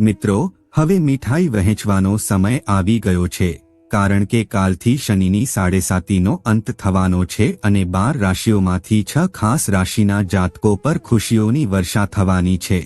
મિત્રો, હવે મીઠાઈ વહેંચવાનો સમય આવી ગયો છે, કારણ કે કાલથી શનિની સાડેસાતીનો અંત થવાનો છે અને બાર રાશિઓમાંથી છ ખાસ રાશિના જાતકો પર ખુશીઓની વર્ષા થવાની છે.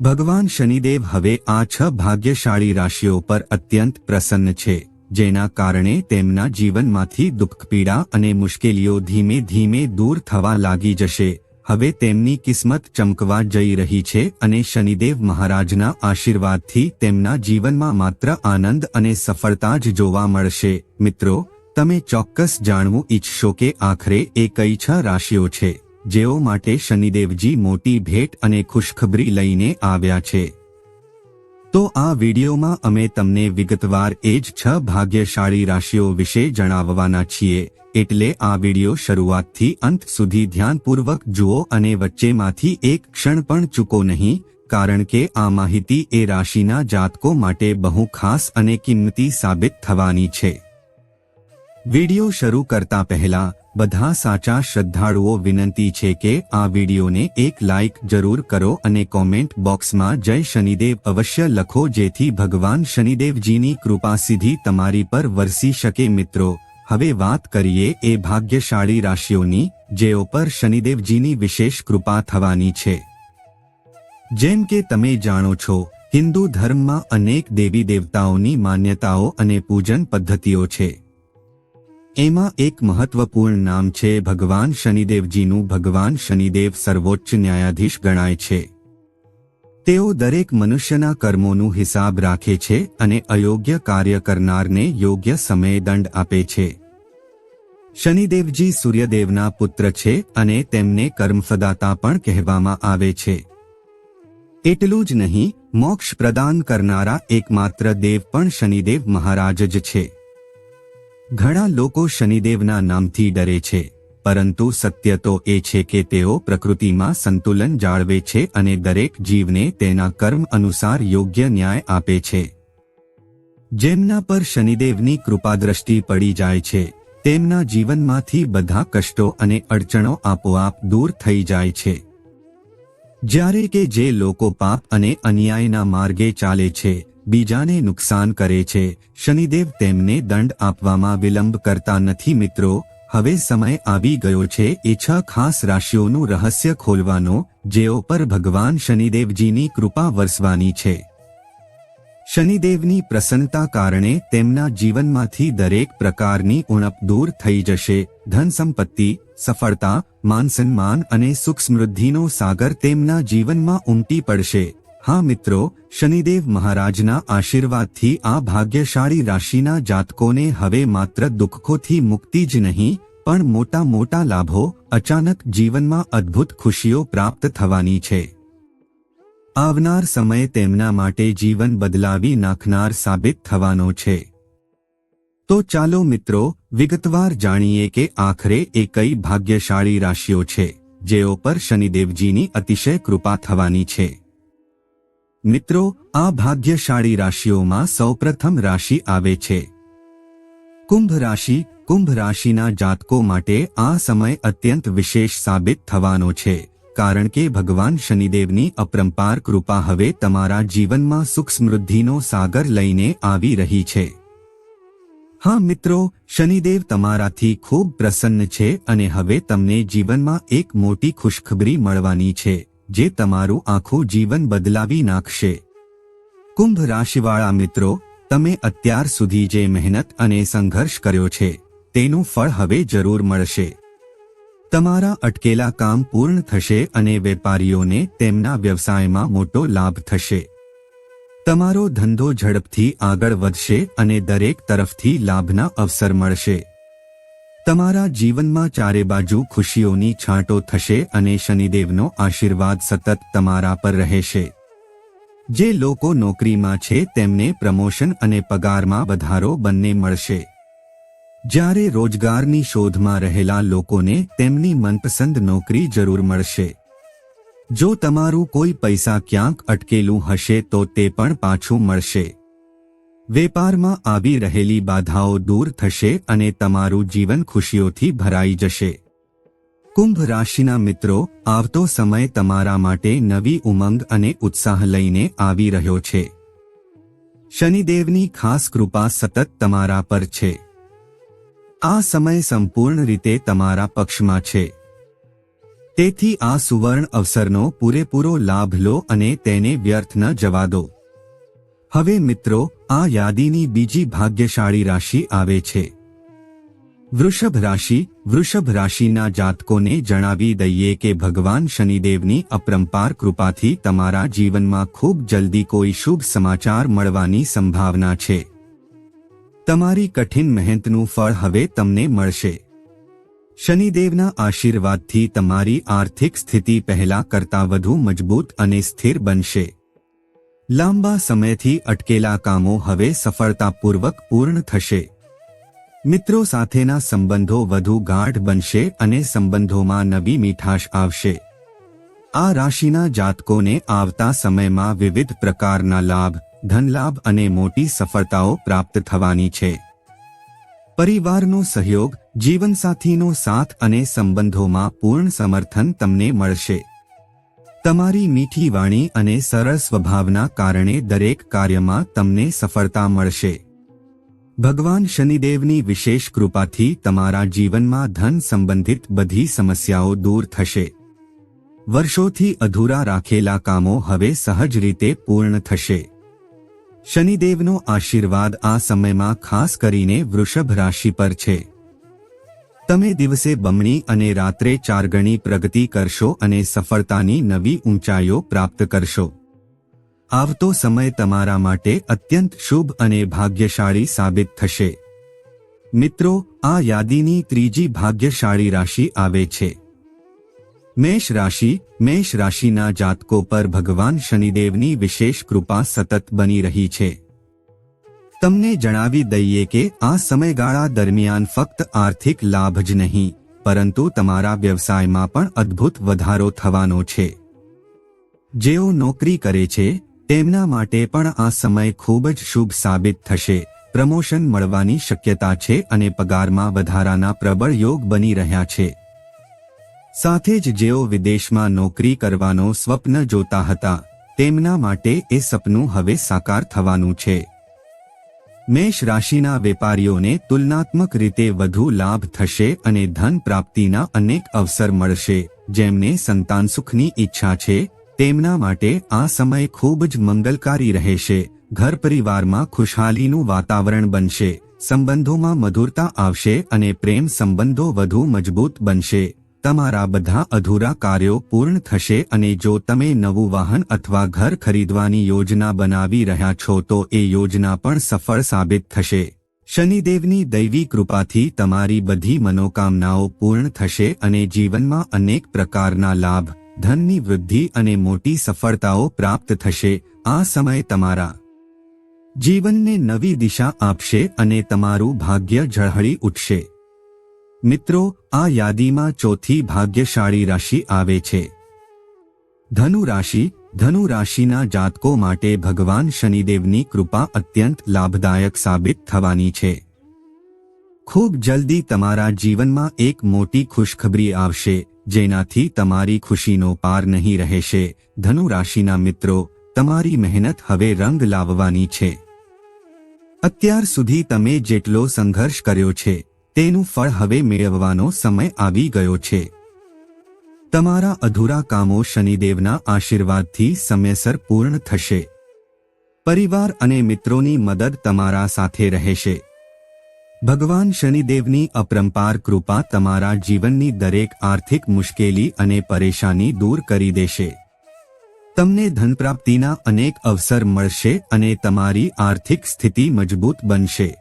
ભગવાન શનિદેવ હવે આ છ ભાગ્યશાળી રાશિઓ પર અત્યંત પ્રસન્ન છે, જેના કારણે તેમના જીવનમાંથી દુઃખ પીડા અને મુશ્કેલીઓ ધીમે ધીમે દૂર થવા લાગી જશે. હવે તેમની કિસ્મત ચમકવા જઈ રહી છે અને શનિદેવ મહારાજના આશીર્વાદથી તેમના જીવનમાં માત્ર આનંદ અને સફળતા જ જોવા મળશે. મિત્રો, તમે ચોક્કસ જાણવું ઈચ્છશો કે આખરે એ કઈ છ રાશિઓ છે, જેઓ માટે શનિદેવજી મોટી ભેટ અને ખુશખબરી લઈને આવ્યા છે. તો આ વિડીયોમાં અમે તમને વિગતવાર એ જ છ ભાગ્યશાળી રાશિઓ વિશે જણાવવાના છીએ. એટલે આ વીડિયો શરૂઆતથી અંત સુધી ધ્યાનપૂર્વક જુઓ અને વચ્ચેમાંથી એક ક્ષણ પણ ચૂકો નહીં, કારણ કે આ માહિતી એ રાશિના જાતકો માટે બહુ ખાસ અને કિંમતી સાબિત થવાની છે. વીડિયો શરૂ કરતા પહેલા બધા સાચા શ્રદ્ધાળુઓ વિનંતી છે કે આ વિડિયોને એક લાઇક જરૂર કરો અને કોમેન્ટ બોક્સમાં જય શનિદેવ અવશ્ય લખો જેથી ભગવાન શનિદેવજીની કૃપા સીધી તમારી પર વરસી શકે મિત્રો. હવે વાત કરીએ એ ભાગ્યશાળી રાશિઓની, જેઓ પર શનિદેવજીની વિશેષ કૃપા થવાની છે. જેમ કે તમે જાણો છો, હિન્દુ ધર્મમાં અનેક દેવી દેવતાઓની માન્યતાઓ અને પૂજન પદ્ધતિઓ છે. એમાં એક મહત્વપૂર્ણ નામ છે ભગવાન શનિદેવજીનું. ભગવાન શનિદેવ સર્વોચ્ચ ન્યાયાધીશ ગણાય છે. તેઓ દરેક મનુષ્યના કર્મોનું હિસાબ રાખે છે અને અયોગ્ય કાર્ય કરનારને યોગ્ય સમયે દંડ આપે છે. શનિદેવજી સૂર્યદેવના પુત્ર છે અને તેમને કર્મફદાતા પણ કહેવામાં આવે છે. એટલું જ નહીં, મોક્ષ પ્રદાન કરનારા એકમાત્ર દેવ પણ શનિદેવ મહારાજ જ છે. ઘણા લોકો શનિદેવના નામથી ડરે છે, પરંતુ સત્ય તો એ છે કે તેઓ પ્રકૃતિમાં સંતુલન જાળવે છે અને દરેક જીવને તેના કર્મ અનુસાર યોગ્ય ન્યાય આપે છે. જેમના પર શનિદેવની કૃપાદ્રષ્ટિ પડી જાય છે, તેમના જીવનમાંથી બધા કષ્ટો અને અડચણો આપોઆપ દૂર થઈ જાય છે. જ્યારે કે જે લોકો પાપ અને અન્યાયના માર્ગે ચાલે છે બીજાને નુકસાન કરે છે. શનિદેવ તેમને દંડ આપવામાં વિલંબ કરતા નથી મિત્રો. હવે સમય આવી ગયો છે એ છ ખાસ રાશિઓનું રહસ્ય ખોલવાનો, જેઓ પર ભગવાન શનિદેવજીની કૃપા વરસવાની છે. શનિદેવની પ્રસન્નતા કારણે તેમના જીવનમાંથી દરેક પ્રકારની ઉણપ દૂર થઈ જશે. ધન સંપત્તિ, સફળતા, માન સન્માન અને સુખ સમૃદ્ધિનો સાગર તેમના જીવનમાં ઉમટી પડશે. હા મિત્રો, શનિદેવ મહારાજના આશીર્વાદથી આ ભાગ્યશાળી રાશિના જાતકોને હવે માત્ર દુઃખોથી મુક્તિ જ નહીં, પણ મોટા મોટા લાભો, અચાનક જીવનમાં અદ્ભુત ખુશીઓ પ્રાપ્ત થવાની છે. આવનાર સમય તેમના માટે જીવન બદલાવી નાખનાર સાબિત થવાનો છે. તો ચાલો મિત્રો, વિગતવાર જાણીએ કે આખરે એ કઈ ભાગ્યશાળી રાશિઓ છે, જેઓ પર શનિદેવજીની અતિશય કૃપા થવાની છે. મિત્રો, આ ભાગ્યશાળી રાશિઓમાં સૌપ્રથમ રાશિ આવે છે. કુંભ રાશિ, કુંભ રાશિના જાતકો માટે આ સમય અત્યંત વિશેષ સાબિત થવાનો છે, કારણ કે ભગવાન શનિદેવની અપરંપાર કૃપા હવે તમારા જીવનમાં સુખ સમૃદ્ધિનો સાગર લઈને આવી રહી છે. હા મિત્રો, શનિદેવ તમારાથી ખૂબ પ્રસન્ન છે અને હવે તમને જીવનમાં એક મોટી ખુશખબરી મળવાની છે. જે તમારું આખું જીવન બદલાવી નાખશે. કુંભ રાશિવાળા મિત્રો, તમે અત્યાર સુધી જે મહેનત અને સંઘર્ષ કર્યો છે, તેનું ફળ હવે જરૂર મળશે. તમારા અટકેલા કામ પૂર્ણ થશે અને વેપારીઓને તેમના વ્યવસાયમાં મોટો લાભ થશે. તમારો ધંધો ઝડપથી આગળ વધશે અને દરેક તરફથી લાભના અવસર મળશે. તમારા જીવનમાં ચારે બાજુ ખુશીઓની છાંટો થશે અને શનિદેવનો આશીર્વાદ સતત તમારા પર રહેશે. જે લોકો નોકરીમાં છે તેમને પ્રમોશન અને પગારમાં વધારો બંને મળશે. જ્યારે રોજગારની શોધમાં રહેલા લોકોને તેમની મનપસંદ નોકરી જરૂર મળશે. જો તમારું કોઈ પૈસા ક્યાંક અટકેલું હશે તો તે પણ પાછું મળશે. વેપારમાં આવી રહેલી બાધાઓ દૂર થશે અને તમારું જીવન ખુશીઓથી ભરાઈ જશે. કુંભ રાશિના મિત્રો, આવતો સમય તમારા માટે નવી ઉમંગ અને ઉત્સાહ લઈને આવી રહ્યો છે. શનિદેવની ખાસ કૃપા સતત તમારા પર છે. આ સમય સંપૂર્ણ રીતે તમારા પક્ષમાં છે. તેથી આ સુવર્ણ અવસરનો પૂરેપૂરો લાભ લો અને તેને વ્યર્થ ન જવા દો. હવે મિત્રો, આ યાદીની બીજી ભાગ્યશાળી રાશિ આવે છે. વૃષભ રાશિ, વૃષભ રાશિના જાતકોને જણાવી દઈએ કે ભગવાન શનિદેવની અપરંપાર કૃપાથી તમારા જીવનમાં ખૂબ જલ્દી કોઈ શુભ સમાચાર મળવાની સંભાવના છે. તમારી કઠિન મહેનતનું ફળ હવે તમને મળશે. શનિદેવના આશીર્વાદથી તમારી આર્થિક સ્થિતિ પહેલા કરતાં વધુ મજબૂત અને સ્થિર બનશે. લાંબા સમયથી અટકેલા કામો હવે સફળતાપૂર્વક પૂર્ણ થશે. મિત્રો સાથેના સંબંધો વધુ ગાઢ બનશે અને સંબંધોમાં નવી મીઠાશ આવશે. આ રાશિના જાતકોને આવતા સમયમાં વિવિધ પ્રકારના લાભ, ધનલાભ અને મોટી સફળતાઓ પ્રાપ્ત થવાની છે. પરિવારનો સહયોગ, જીવનસાથીનો સાથ અને સંબંધોમાં પૂર્ણ સમર્થન તમને મળશે. તમારી મીઠી વાણી અને સરળ સ્વભાવના કારણે દરેક કાર્યમાં તમને સફળતા મળશે. ભગવાન શનિદેવની વિશેષ કૃપાથી તમારા જીવનમાં ધન સંબંધિત બધી સમસ્યાઓ દૂર થશે. વર્ષોથી અધૂરા રાખેલા કામો હવે સહજ રીતે પૂર્ણ થશે. શનિદેવનો આશીર્વાદ આ સમયમાં ખાસ કરીને વૃષભ રાશિ પર છે. તમે દિવસે બમણી અને રાત્રે ચાર ગણી પ્રગતિ કરશો અને સફળતાની નવી ઊંચાઈઓ પ્રાપ્ત કરશો. આવતો સમય તમારા માટે અત્યંત શુભ અને ભાગ્યશાળી સાબિત થશે. મિત્રો, આ યાદીની ત્રીજી ભાગ્યશાળી રાશિ આવે છે. મેષ રાશિ, મેષ રાશિના જાતકો પર ભગવાન શનિદેવની વિશેષ કૃપા સતત બની રહી છે. તમને જણાવી દઈએ કે આ સમયગાળા દરમિયાન ફક્ત આર્થિક લાભ જ નહીં, પરંતુ તમારા વ્યવસાયમાં પણ અદ્ભુત વધારો થવાનો છે. જેઓ નોકરી કરે છે, તેમના માટે પણ આ સમય ખૂબ જ શુભ સાબિત થશે. પ્રમોશન મળવાની શક્યતા છે અને પગારમાં વધારાના પ્રબળ યોગ બની રહ્યા છે. સાથે જ જેઓ વિદેશમાં નોકરી કરવાનો સ્વપ્ન જોતા હતા, તેમના માટે એ સપનું હવે સાકાર થવાનું છે. મેષ રાશિના વેપારીઓને તુલનાત્મક રીતે વધુ લાભ થશે અને ધન પ્રાપ્તિના અનેક અવસર મળશે. જેમને સંતાન સુખની ઈચ્છા છે, તેમના માટે આ સમય ખૂબ જ મંગલકારી રહેશે. ઘર પરિવારમાં ખુશહાલીનું વાતાવરણ બનશે, સંબંધોમાં મધુરતા આવશે અને પ્રેમ સંબંધો વધુ મજબૂત બનશે. તમારા બધા અધૂરા કાર્યો પૂર્ણ થશે અને જો તમે નવું વાહન અથવા ઘર ખરીદવાની યોજના બનાવી રહ્યા છો તો એ યોજના પણ સફળ સાબિત થશે. શનિદેવની દૈવી કૃપાથી તમારી બધી મનોકામનાઓ પૂર્ણ થશે અને જીવનમાં અનેક પ્રકારના લાભ, ધનની વૃદ્ધિ અને મોટી સફળતાઓ પ્રાપ્ત થશે. આ સમય તમારા જીવનને નવી દિશા આપશે અને તમારું ભાગ્ય ઝળહળી ઉઠશે. મિત્રો, આ યાદીમાં ચોથી ભાગ્યશાળી રાશિ આવે છે. ધનુ રાશિ ધનુ રાશિના જાતકો માટે ભગવાન શનિદેવની કૃપા અત્યંત લાભદાયક સાબિત થવાની છે. ખૂબ જલ્દી તમારા જીવનમાં એક મોટી ખુશખબરી આવશે, જેનાથી તમારી ખુશીનો પાર નહીં રહેશે. ધનુ રાશિના મિત્રો, તમારી મહેનત હવે રંગ લાવવાની છે. અત્યાર સુધી તમે જેટલો સંઘર્ષ કર્યો છે તેનું ફળ હવે મેળવવાનો સમય આવી ગયો છે. તમારા અધૂરા કામો શનિદેવના આશીર્વાદથી સમયસર પૂર્ણ થશે. પરિવાર અને મિત્રોની મદદ તમારા સાથે રહેશે. ભગવાન શનિદેવની અપરંપાર કૃપા તમારા જીવનની દરેક આર્થિક મુશ્કેલી અને પરેશાની દૂર કરી દેશે. તમને ધનપ્રાપ્તિના અનેક અવસર મળશે અને તમારી આર્થિક સ્થિતિ મજબૂત બનશે.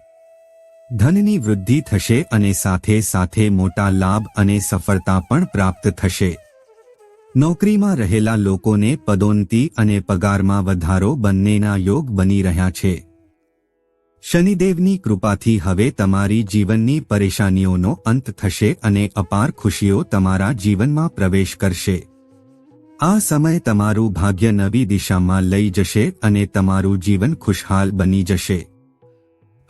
ધનની વૃદ્ધિ થશે અને સાથે સાથે મોટા લાભ અને સફળતા પણ પ્રાપ્ત થશે. નોકરીમાં રહેલા લોકોને પદોન્નતિ અને પગારમાં વધારો બંનેના યોગ બની રહ્યા છે. શનિદેવની કૃપાથી હવે તમારી જીવનની પરેશાનીઓનો અંત થશે અને અપાર ખુશીઓ તમારા જીવનમાં પ્રવેશ કરશે. આ સમય તમારું ભાગ્ય નવી દિશામાં લઈ જશે અને તમારું જીવન ખુશહાલ બની જશે.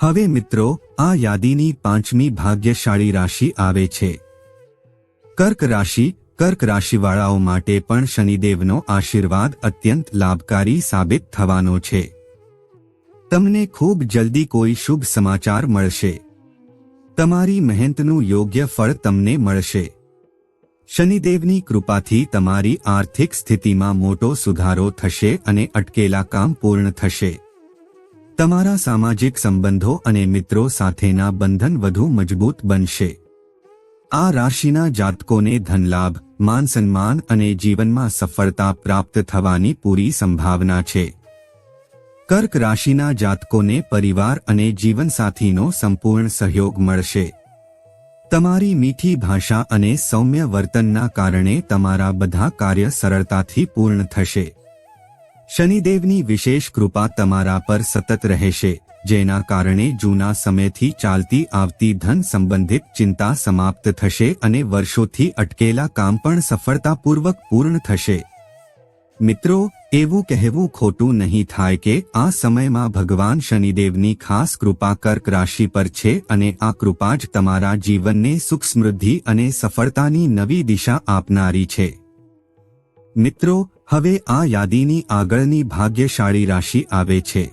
હવે મિત્રો, આ યાદીની પાંચમી ભાગ્યશાળી રાશિ આવે છે. કર્ક રાશિ, કર્ક રાશિવાળાઓ માટે પણ શનિદેવનો આશીર્વાદ અત્યંત લાભકારી સાબિત થવાનો છે. તમને ખૂબ જલ્દી કોઈ શુભ સમાચાર મળશે. તમારી મહેનતનું યોગ્ય ફળ તમને મળશે. શનિદેવની કૃપાથી તમારી આર્થિક સ્થિતિમાં મોટો સુધારો થશે અને અટકેલા કામ પૂર્ણ થશે. તમારા સામાજિક સંબંધો અને મિત્રો સાથેના બંધન વધુ મજબૂત બનશે. આ રાશિના જાતકોને ધનલાભ માન સન્માન અને જીવનમાં સફળતા પ્રાપ્ત થવાની પૂરી સંભાવના છે. કર્ક રાશિના જાતકોને પરિવાર અને જીવનસાથીનો સંપૂર્ણ સહયોગ મળશે. તમારી મીઠી ભાષા અને સૌમ્ય વર્તનના કારણે તમારા બધા કાર્ય સરળતાથી પૂર્ણ થશે. શનિદેવની વિશેષ કૃપા તમારા પર સતત રહેશે, જેના કારણે જૂના સમયથી ચાલતી આવતી ધન સંબંધિત ચિંતા સમાપ્ત થશે અને વર્ષોથી અટકેલા કામ પણ સફળતાપૂર્વક પૂર્ણ થશે. મિત્રો, એવું કહેવું ખોટું નહીં થાય કે આ સમયમાં ભગવાન શનિદેવની ખાસ કૃપા કર્ક રાશિ પર છે અને આ કૃપા જ તમારા જીવનને સુખ સમૃદ્ધિ અને સફળતાની નવી દિશા આપનારી છે. મિત્રો, હવે આ યાદીની આગળની ભાગ્યશાળી રાશિ આવે છે.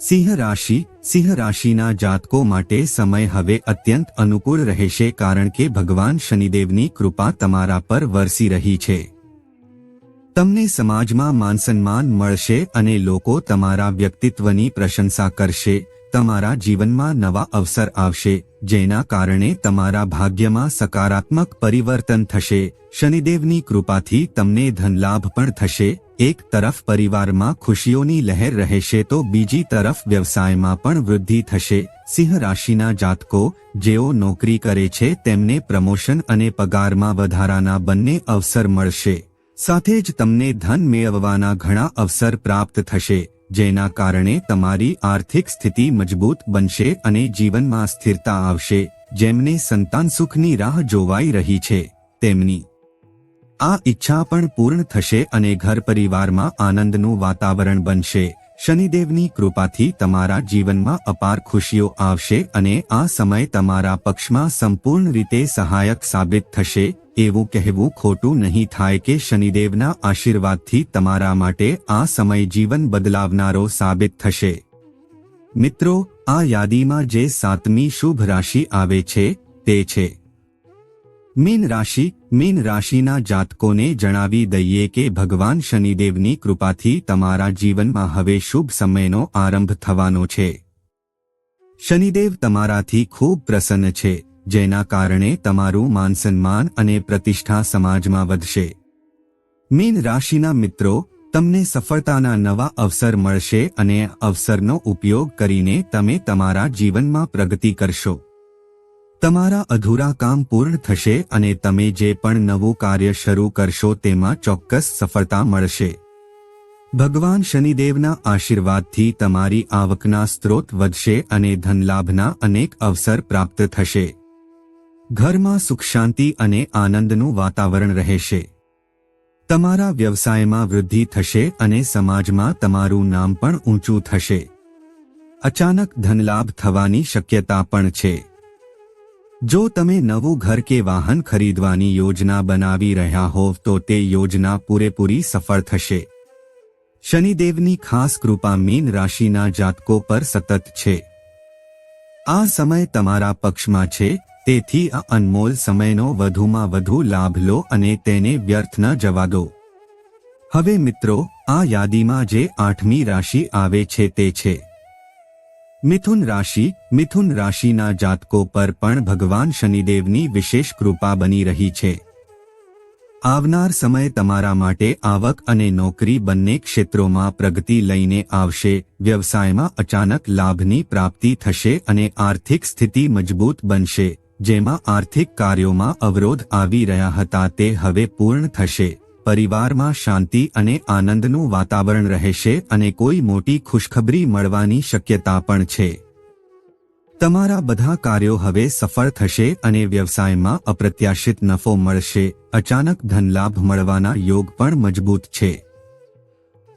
સિંહ રાશિ, સિંહ રાશિના જાતકો માટે સમય હવે અત્યંત અનુકૂળ રહેશે કારણ કે ભગવાન શનિદેવની કૃપા તમારા પર વરસી રહી છે. તમને સમાજમાં માનસન્માન મળશે અને લોકો તમારા વ્યક્તિત્વની પ્રશંસા કરશે. તમારા જીવનમાં નવા અવસર આવશે, જેના કારણે તમારા ભાગ્યમાં સકારાત્મક પરિવર્તન થશે. શનિદેવની કૃપાથી તમને ધનલાભ પણ થશે. એક તરફ પરિવારમાં ખુશીઓની લહેર રહેશે તો બીજી તરફ વ્યવસાયમાં પણ વૃદ્ધિ થશે. સિંહ રાશિના જાતકો, જેઓ નોકરી કરે છે, તેમને પ્રમોશન અને પગારમાં વધારાના બંને અવસર મળશે. સાથે જ તમને ધન મેળવવાના ઘણા અવસર પ્રાપ્ત થશે. જેના કારણે તમારી આર્થિક સ્થિતિ મજબૂત બનશે અને જીવનમાં સ્થિરતા આવશે, જેમને સંતાન સુખની રાહ જોવાઈ રહી છે, તેમની. આ ઈચ્છા પણ પૂર્ણ થશે અને ઘર પરિવારમાં આનંદનું વાતાવરણ બનશે. શનિદેવની કૃપાથી તમારા જીવનમાં અપાર ખુશીઓ આવશે અને આ સમય તમારા પક્ષમાં સંપૂર્ણ રીતે સહાયક સાબિત થશે. એવું કહેવું ખોટું નહીં થાય કે શનિદેવના આશીર્વાદથી તમારા માટે આ સમય જીવન બદલાવનારો સાબિત થશે. મિત્રો, આ યાદીમાં જે સાતમી શુભ રાશિ આવે છે, તે છે. મીન રાશિ, મીન રાશિના જાતકોને જણાવી દઈએ કે ભગવાન શનિદેવની કૃપાથી તમારા જીવનમાં હવે શુભ સમયનો આરંભ થવાનો છે. શનિદેવ તમારાથી ખૂબ પ્રસન્ન છે. જેના કારણે તમારું માનસન્માન અને પ્રતિષ્ઠા સમાજમાં વધશે. મીન રાશિના મિત્રો, તમને સફળતાના નવા અવસર મળશે અને અવસરનો ઉપયોગ કરીને તમે તમારા જીવનમાં પ્રગતિ કરશો. તમારા અધૂરા કામ પૂર્ણ થશે અને તમે જે પણ નવું કાર્ય શરૂ કરશો તેમાં ચોક્કસ સફળતા મળશે. ભગવાન શનિદેવના આશીર્વાદથી તમારી આવકના સ્ત્રોત વધશે અને ધનલાભના અનેક અવસર પ્રાપ્ત થશે. ઘરમાં સુખ શાંતિ અને આનંદનું વાતાવરણ રહેશે. તમારા વ્યવસાયમાં વૃદ્ધિ થશે અને સમાજમાં તમારું નામ પણ ઊંચું થશે. અચાનક ધનલાભ થવાની શક્યતા પણ છે. જો તમે નવું ઘર કે વાહન ખરીદવાની યોજના બનાવી રહ્યા હોવ તો તે યોજના પૂરેપૂરી સફળ થશે. શનિદેવની ખાસ કૃપા મીન રાશિના જાતકો પર સતત છે. આ સમય તમારા પક્ષમાં છે તેથી આ અનમોલ સમયનો વધુમાં વધુ લાભ લો અને તેને વ્યર્થ ન જવા દો. હવે મિત્રો, આ યાદીમાં જે આઠમી રાશિ આવે છે તે છે. મિથુન રાશિ, મિથુન રાશિના જાતકો પર પણ ભગવાન શનિદેવની વિશેષ કૃપા બની રહી છે. આવનાર સમય તમારા માટે આવક અને નોકરી બંને ક્ષેત્રોમાં પ્રગતિ લઈને આવશે, વ્યવસાયમાં અચાનક લાભની પ્રાપ્તિ થશે અને આર્થિક સ્થિતિ મજબૂત બનશે. જેમાં આર્થિક કાર્યોમાં અવરોધ આવી રહ્યા હતા તે હવે પૂર્ણ થશે. પરિવારમાં શાંતિ અને આનંદનું વાતાવરણ રહેશે અને કોઈ મોટી ખુશખબરી મળવાની શક્યતા પણ છે. તમારા બધા કાર્યો હવે સફળ થશે અને વ્યવસાયમાં અપ્રત્યાશિત નફો મળશે. અચાનક ધનલાભ મળવાના યોગ પણ મજબૂત છે.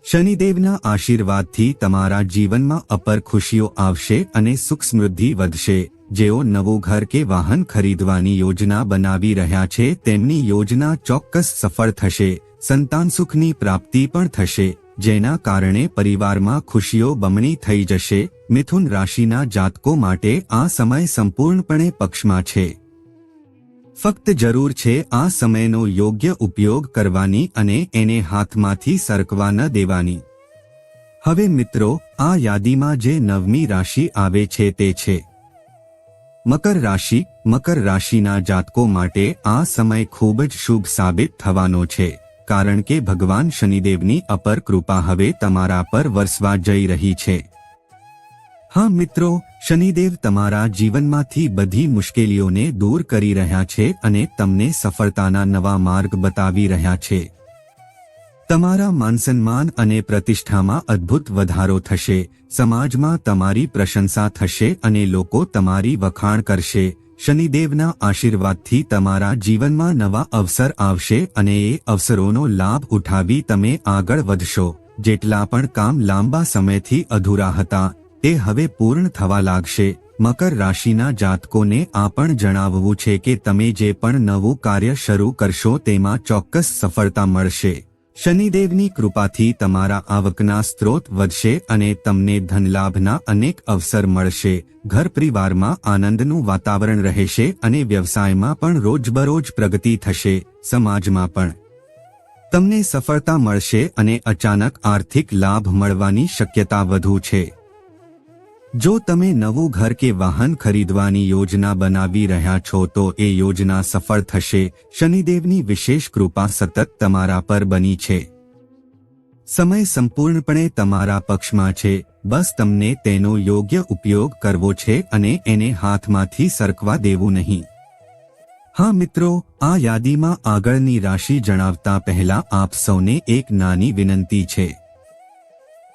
શનિદેવના આશીર્વાદથી તમારા જીવનમાં અપર ખુશીઓ આવશે અને સુખ સમૃદ્ધિ વધશે. જેઓ નવું ઘર કે વાહન ખરીદવાની યોજના બનાવી રહ્યા છે, તેમની યોજના ચોક્કસ સફળ થશે. સંતાન સુખની પ્રાપ્તિ પણ થશે, જેના કારણે પરિવારમાં ખુશીઓ બમણી થઈ જશે. મિથુન રાશિના જાતકો માટે આ સમય સંપૂર્ણપણે પક્ષમાં છે. ફક્ત જરૂર છે આ સમયનો યોગ્ય ઉપયોગ કરવાની અને એને હાથમાંથી સરકવા ન દેવાની. હવે મિત્રો, આ યાદીમાં જે નવમી રાશિ આવે છે તે છે. મકર રાશિ, મકર રાશિના જાતકો માટે આ સમય ખૂબ જ શુભ સાબિત થવાનો છે, કારણ કે ભગવાન શનિદેવની અપર કૃપા હવે તમારા પર વરસવા જઈ રહી છે. હા મિત્રો શનિદેવ તમારા જીવનમાંથી બધી મુશ્કેલીઓને દૂર કરી રહ્યા છે અને તમને સફળતાના નવા માર્ગ બતાવી રહ્યા છે. તમારા માનસન્માન અને પ્રતિષ્ઠામાં અદ્ભુત વધારો થશે, સમાજમાં તમારી પ્રશંસા થશે અને લોકો તમારી વખાણ કરશે. શનિદેવના આશીર્વાદથી તમારા જીવનમાં નવા અવસર આવશે અને એ અવસરોનો લાભ ઉઠાવી તમે આગળ વધશો. જેટલા પણ કામ લાંબા સમયથી અધૂરા હતા તે હવે પૂર્ણ થવા લાગશે. મકર રાશિના જાતકોને આ પણ જણાવવું છે કે તમે જે પણ નવું કાર્ય શરૂ કરશો તેમાં ચોક્કસ સફળતા મળશે. શનિદેવની કૃપાથી તમારા આવકના સ્ત્રોત વધશે અને તમને ધનલાભના અનેક અવસર મળશે. ઘર પરિવારમાં આનંદનું વાતાવરણ રહેશે અને વ્યવસાયમાં પણ રોજબરોજ પ્રગતિ થશે, સમાજમાં પણ. તમને સફળતા મળશે અને અચાનક આર્થિક લાભ મળવાની શક્યતા વધુ છે. જો તમે નવું ઘર કે વાહન ખરીદવાની યોજના બનાવી રહ્યા છો તો એ યોજના સફળ થશે. શનિદેવની વિશેષ કૃપા સતત તમારા પર બની છે. સમય સંપૂર્ણપણે તમારા પક્ષમાં છે. બસ તમને તેનો યોગ્ય ઉપયોગ કરવો છે અને એને હાથમાંથી સરકવા દેવું નહીં. હા મિત્રો, આ યાદીમાં આગળની રાશિ જણાવતા પહેલા આપ સૌને એક નાની વિનંતી છે.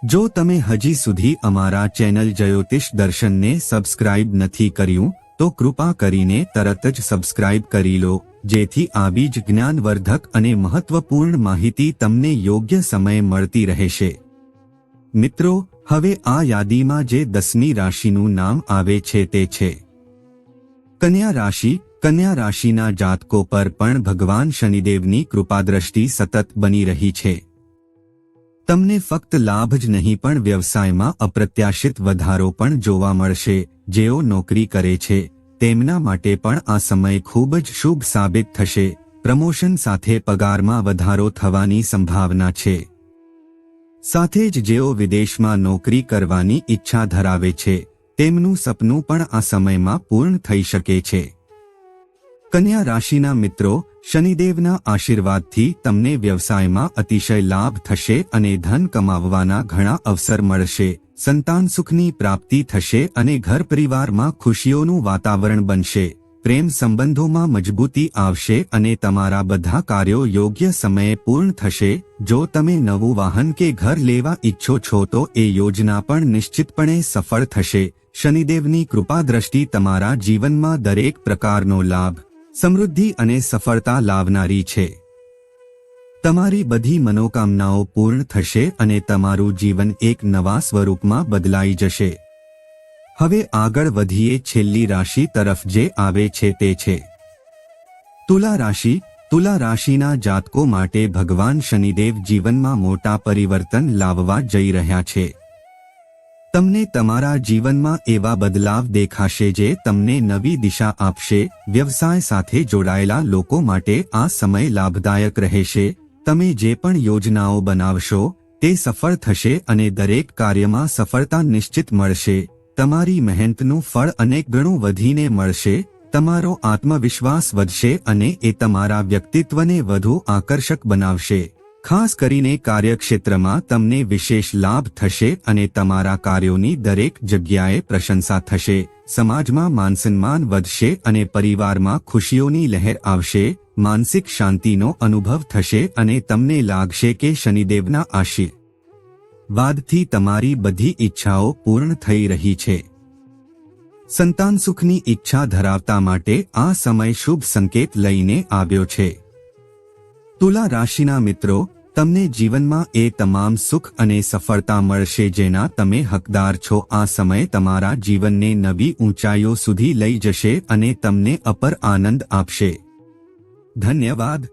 જો તમે હજી સુધી અમારા ચેનલ જ્યોતિષ દર્શનને સબસ્ક્રાઇબ નથી કર્યું, તો કૃપા કરીને તરત જ સબસ્ક્રાઇબ કરી લો, જેથી આવી જ જ્ઞાનવર્ધક અને મહત્વપૂર્ણ માહિતી તમને યોગ્ય સમયે મળતી રહેશે. મિત્રો, હવે આ યાદીમાં જે દસમી રાશિનું નામ આવે છે તે છે. કન્યા રાશિ, કન્યા રાશિના જાતકો પર પણ ભગવાન શનિદેવની કૃપાદ્રષ્ટિ સતત બની રહી છે. તમને ફક્ત લાભ જ નહીં, પણ વ્યવસાયમાં અપ્રત્યાશિત વધારો પણ જોવા મળશે. જેઓ નોકરી કરે છે, તેમના માટે પણ આ સમય ખૂબ જ શુભ સાબિત થશે. પ્રમોશન સાથે પગારમાં વધારો થવાની સંભાવના છે. સાથે જ જેઓ વિદેશમાં નોકરી કરવાની ઈચ્છા ધરાવે છે, તેમનું સપનું પણ આ સમયમાં પૂર્ણ થઈ શકે છે. કન્યા રાશિના મિત્રો શનિદેવના આશીર્વાદથી તમને વ્યવસાયમાં અતિશય લાભ થશે અને ધન કમાવવાના ઘણા અવસર મળશે. સંતાન સુખની પ્રાપ્તિ થશે અને ઘર પરિવારમાં ખુશીઓનું વાતાવરણ બનશે. પ્રેમ સંબંધોમાં મજબૂતી આવશે અને તમારા બધા કાર્યો યોગ્ય સમયે પૂર્ણ થશે. જો તમે નવું વાહન કે ઘર લેવા ઈચ્છો છો તો એ યોજના પણ નિશ્ચિતપણે સફળ થશે. શનિદેવની કૃપા દ્રષ્ટિ તમારા જીવનમાં દરેક પ્રકારનો લાભ સમૃદ્ધિ અને સફળતા લાવનારી છે. તમારી બધી મનોકામનાઓ પૂર્ણ થશે અને તમારું જીવન એક નવા સ્વરૂપમાં બદલાઈ જશે. હવે આગળ વધીએ છેલ્લી રાશિ તરફ જે આવે છે તે છે. તુલા રાશિ, તુલા રાશિના જાતકો માટે ભગવાન શનિદેવ જીવનમાં મોટા પરિવર્તન લાવવા જઈ રહ્યા છે. તમને તમારા જીવનમાં એવા બદલાવ દેખાશે જે તમને નવી દિશા આપશે. વ્યવસાય સાથે જોડાયેલા લોકો માટે આ સમય લાભદાયક રહેશે. તમે જે પણ યોજનાઓ બનાવશો, તે સફળ થશે અને દરેક કાર્યમાં સફળતા નિશ્ચિત મળશે. તમારી મહેનતનું ફળ અનેક ગણું વધીને મળશે. તમારો આત્મવિશ્વાસ વધશે અને એ તમારા વ્યક્તિત્વને વધુ આકર્ષક બનાવશે. ખાસ કરીને કાર્યક્ષેત્રમાં તમને વિશેષ લાભ થશે અને તમારા કાર્યોની દરેક જગ્યાએ પ્રશંસા થશે, સમાજમાં માનસન્માન વધશે અને પરિવારમાં ખુશીઓની લહેર આવશે, માનસિક શાંતિનો અનુભવ થશે અને તમને લાગશે કે શનિદેવના આશીર્વાદથી તમારી બધી ઈચ્છાઓ પૂર્ણ થઈ રહી છે. સંતાન સુખની ઈચ્છા ધરાવતા માટે આ સમય શુભ સંકેત લઈને આવ્યો છે. તુલા રાશિના મિત્રો તમને જીવનમાં એ તમામ સુખ અને સફળતા મળશે જેના તમે હકદાર છો. આ સમય તમારા જીવનને નવી ઊંચાઈઓ સુધી લઈ જશે અને તમને અપર આનંદ આપશે. ધન્યવાદ.